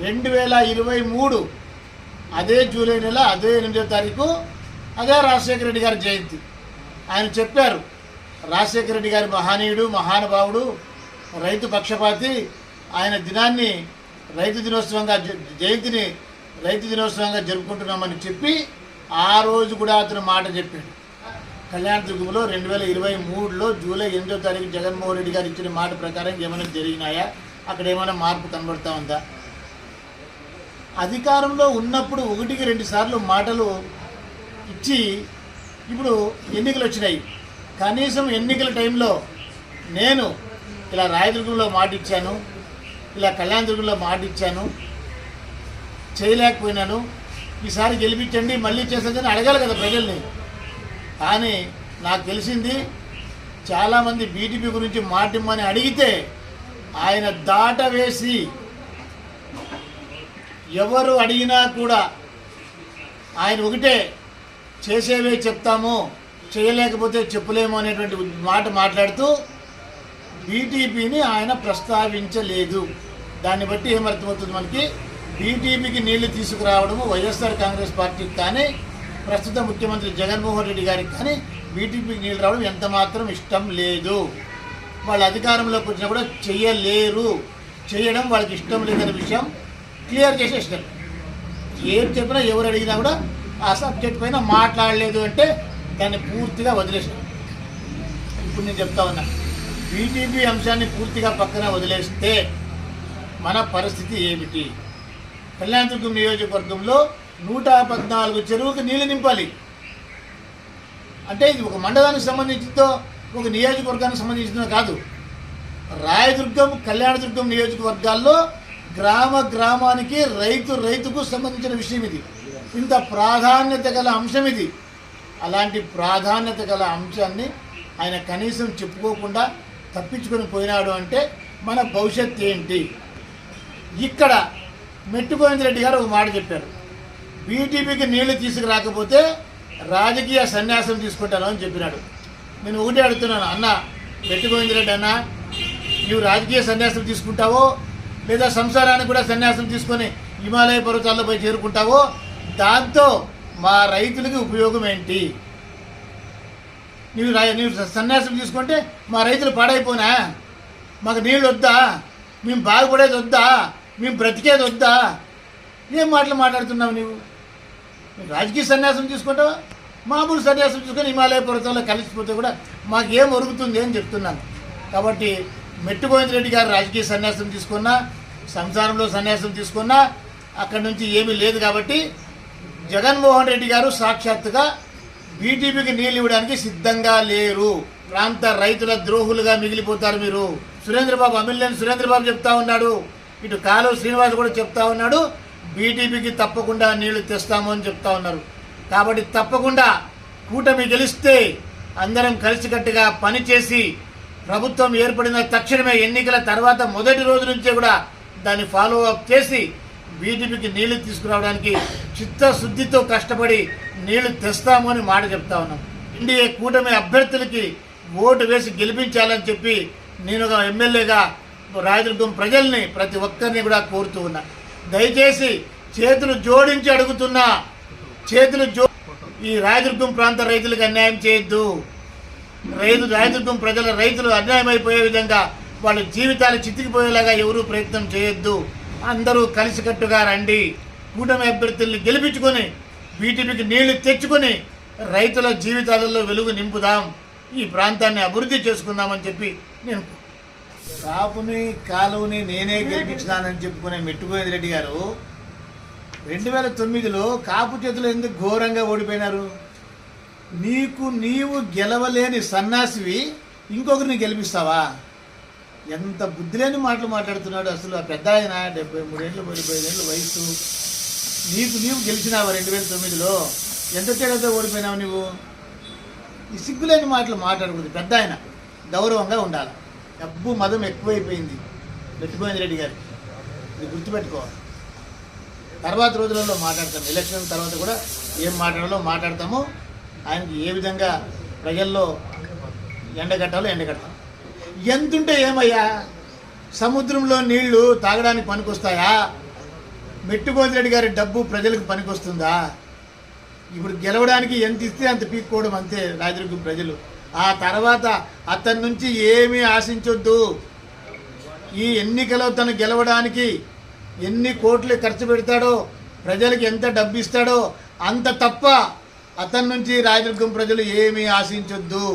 రెండు వేల ఇరవై మూడు అదే జూలై నెల అదే ఎనిమిదో తారీఖు అదే రాజశేఖర రెడ్డి గారి జయంతి. ఆయన చెప్పారు రాజశేఖర రెడ్డి గారి మహనీయుడు మహానుభావుడు రైతు పక్షపాతి ఆయన దినాన్ని రైతు దినోత్సవంగా జ- జయంతిని రైతు దినోత్సవంగా జరుపుకుంటున్నామని చెప్పి ఆ రోజు కూడా అతను మాట చెప్పాడు. కళ్యాణ దుర్గంలో రెండు వేల ఇరవై మూడులో జూలై ఎనిమిదో తారీఖు జగన్మోహన్ రెడ్డి గారు ఇచ్చిన మాట ప్రకారం ఏమైనా జరిగినాయా? అక్కడ ఏమైనా మార్పు కనబడతా ఉందా? అధికారంలో ఉన్నప్పుడు ఒకటికి రెండు సార్లు మాటలు ఇచ్చి ఇప్పుడు ఎన్నికలు వచ్చినాయి. కనీసం ఎన్నికల టైంలో నేను ఇలా రాయదుర్గంలో మాట ఇచ్చాను ఇలా కళ్యాణదుర్గంలో మాట ఇచ్చాను చేయలేకపోయినాను. ఈసారి గెలిపించండి మళ్ళీ చేసేదని అడగాలి కదా ప్రజల్ని. కానీ నాకు తెలిసింది చాలామంది బీటీపీ గురించి మాటిమ్మని అడిగితే ఆయన దాట వేసి ఎవరు అడిగినా కూడా ఆయన ఒకటే చేసేవే చెప్తాము చేయలేకపోతే చెప్పలేము అనేటువంటి మాట మాట్లాడుతూ బీటీపీని ఆయన ప్రస్తావించలేదు. దాన్ని బట్టి ఏమర్థమవుతుంది మనకి? బీటీపీకి నీళ్ళు తీసుకురావడము వైఎస్ఆర్ కాంగ్రెస్ పార్టీకి కానీ ప్రస్తుత ముఖ్యమంత్రి జగన్మోహన్ రెడ్డి గారికి కానీ బీటీపీకి నీళ్ళు రావడం ఎంత మాత్రం ఇష్టం లేదు. వాళ్ళు అధికారంలోకి వచ్చినా కూడా చెయ్యలేరు చేయడం వాళ్ళకి ఇష్టం లేదనే విషయం క్లియర్ చేసేసినారు ఏం చెప్పినా ఎవరు అడిగినా కూడా ఆ సబ్జెక్ట్ పైన మాట్లాడలేదు అంటే దాన్ని పూర్తిగా వదిలేసినారు ఇప్పుడు నేను చెప్తా ఉన్నా. బీటీపీ అంశాన్ని పూర్తిగా పక్కన వదిలేస్తే మన పరిస్థితి ఏమిటి? కళ్యాణదుర్గం నియోజకవర్గంలో నూట పద్నాలుగు చెరువులకు నీళ్ళు నింపాలి. అంటే ఇది ఒక మండలానికి సంబంధించిందో ఒక నియోజకవర్గానికి సంబంధించిందో కాదు. రాయదుర్గం కళ్యాణదుర్గం నియోజకవర్గాల్లో గ్రామ గ్రామానికి రైతు రైతుకు సంబంధించిన విషయం ఇది. ఇంత ప్రాధాన్యత గల అంశం ఇది. అలాంటి ప్రాధాన్యత గల అంశాన్ని ఆయన కనీసం చెప్పుకోకుండా తప్పించుకొని పోయినాడు అంటే మన భవిష్యత్ ఏంటి? ఇక్కడ మెట్టు రెడ్డి గారు ఒక మాట చెప్పారు. బీటీపీకి నీళ్ళు తీసుకురాకపోతే రాజకీయ సన్యాసం తీసుకుంటాను అని చెప్పినాడు. నేను ఒకటే అడుగుతున్నాను. అన్న మెట్టు రెడ్డి అన్న నువ్వు రాజకీయ సన్యాసం తీసుకుంటావో లేదా సంసారానికి కూడా సన్యాసం తీసుకొని హిమాలయ పర్వతాల్లో పోయి చేరుకుంటావో దాంతో మా రైతులకి ఉపయోగం ఏంటి? నీవు నీవు సన్యాసం తీసుకుంటే మా రైతులు పాడైపోనా మాకు నీళ్ళు వద్దా? మేము బాగుపడేది వద్దా? మేము బ్రతికేది వద్దా? ఏం మాటలు మాట్లాడుతున్నావు నీవు? రాజకీయ సన్యాసం తీసుకుంటావా? మామూలు సన్యాసం తీసుకొని హిమాలయ పర్వతంలో కలిసిపోతే కూడా మాకేం ఒరుగుతుంది అని చెప్తున్నాను. కాబట్టి మెట్టు గోవిందరెడ్డి గారు రాజకీయ సన్యాసం తీసుకున్నా సంసారంలో సన్యాసం తీసుకున్నా అక్కడి నుంచి ఏమీ లేదు కాబట్టి జగన్మోహన్ రెడ్డి గారు సాక్షాత్తుగా బీటీపీకి నీళ్ళు ఇవ్వడానికి సిద్ధంగా లేరు. ప్రాంత రైతుల ద్రోహులుగా మిగిలిపోతారు మీరు. సురేంద్రబాబు అమిల్లేని సురేంద్రబాబు చెప్తా ఉన్నాడు. ఇటు కాలువ శ్రీనివాస్ కూడా చెప్తా ఉన్నాడు. బీటీపీకి తప్పకుండా నీళ్ళు తెస్తాము అని చెప్తా ఉన్నారు. కాబట్టి తప్పకుండా కూటమి గెలిస్తే అందరం కలిసికట్టుగా పనిచేసి ప్రభుత్వం ఏర్పడిన తక్షణమే ఎన్నికల తర్వాత మొదటి రోజు నుంచే కూడా దాన్ని ఫాలో అప్ చేసి బీజేపీకి నీళ్ళు తీసుకురావడానికి చిత్తశుద్ధితో కష్టపడి నీళ్ళు తెస్తాము అని మాట చెప్తా ఉన్నాం. ఎన్డీఏ కూటమి అభ్యర్థులకి ఓటు వేసి గెలిపించాలని చెప్పి నేను ఒక ఎమ్మెల్యేగా రాయదుర్గం ప్రజల్ని ప్రతి ఒక్కరిని కూడా కోరుతూ ఉన్నా. దయచేసి చేతులు జోడించి అడుగుతున్నా చేతులు జో ఈ రాయదుర్గం ప్రాంత రైతులకు అన్యాయం చేయొద్దు. రైతు రైతుత్వం ప్రజల రైతులు అన్యాయం అయిపోయే విధంగా వాళ్ళ జీవితాలు చితికిపోయేలాగా ఎవరూ ప్రయత్నం చేయొద్దు. అందరూ కలిసికట్టుగా రండి. కూటమి అభ్యర్థుల్ని గెలిపించుకొని వీటికి నీళ్ళు తెచ్చుకొని రైతుల జీవితాలలో వెలుగు నింపుదాం. ఈ ప్రాంతాన్ని అభివృద్ధి చేసుకుందామని చెప్పి నేను కాపుని కాలువని నేనే గెలిపించినానని చెప్పుకునే మెట్టుగోవింద్ రెడ్డి గారు. రెండు వేల తొమ్మిదిలో కాపు చేతులు ఎందుకు ఘోరంగా ఓడిపోయినారు? నీకు నీవు గెలవలేని సన్నాసివి ఇంకొకరిని గెలిపిస్తావా? ఎంత బుద్ధి లేని మాటలు మాట్లాడుతున్నాడు అసలు ఆ పెద్ద ఆయన. డెబ్బై మూడేళ్ళు డెబ్బై ఏళ్ళు వయసు. నీకు నీవు గెలిచినావా రెండు వేల తొమ్మిదిలో? ఎంత తేడాతో ఓడిపోయినావు నువ్వు ఈ సిగ్గులేని మాటలు మాట్లాడకూడదు. పెద్ద ఆయన గౌరవంగా ఉండాలి. డబ్బు మదం ఎక్కువైపోయింది మెట్టుపోయింది రెడ్డి గారు ఇది గుర్తుపెట్టుకోవాలి తర్వాత రోజులలో మాట్లాడతాం. ఎలక్షన్ తర్వాత కూడా ఏం మాట్లాడాలో మాట్లాడతాము. ఆయనకి ఏ విధంగా ప్రజల్లో ఎండగట్టాలో ఎండగట్టాలి ఎంతుంటే ఏమయ్యా? సముద్రంలో నీళ్ళు తాగడానికి పనికొస్తాయా? మెట్టుగోంది రెడ్డి గారి డబ్బు ప్రజలకు పనికొస్తుందా? ఇప్పుడు గెలవడానికి ఎంత ఇస్తే అంత పీక్కోవడం అంతే రాజదుర్గం ప్రజలు. ఆ తర్వాత అతని నుంచి ఏమీ ఆశించొద్దు. ఈ ఎన్నికలో తను గెలవడానికి ఎన్ని కోట్లు ఖర్చు పెడతాడో ప్రజలకు ఎంత డబ్బు ఇస్తాడో అంత తప్ప అతని నుంచి రాయదుర్గం ప్రజలు ఏమీ ఆశించొద్దు.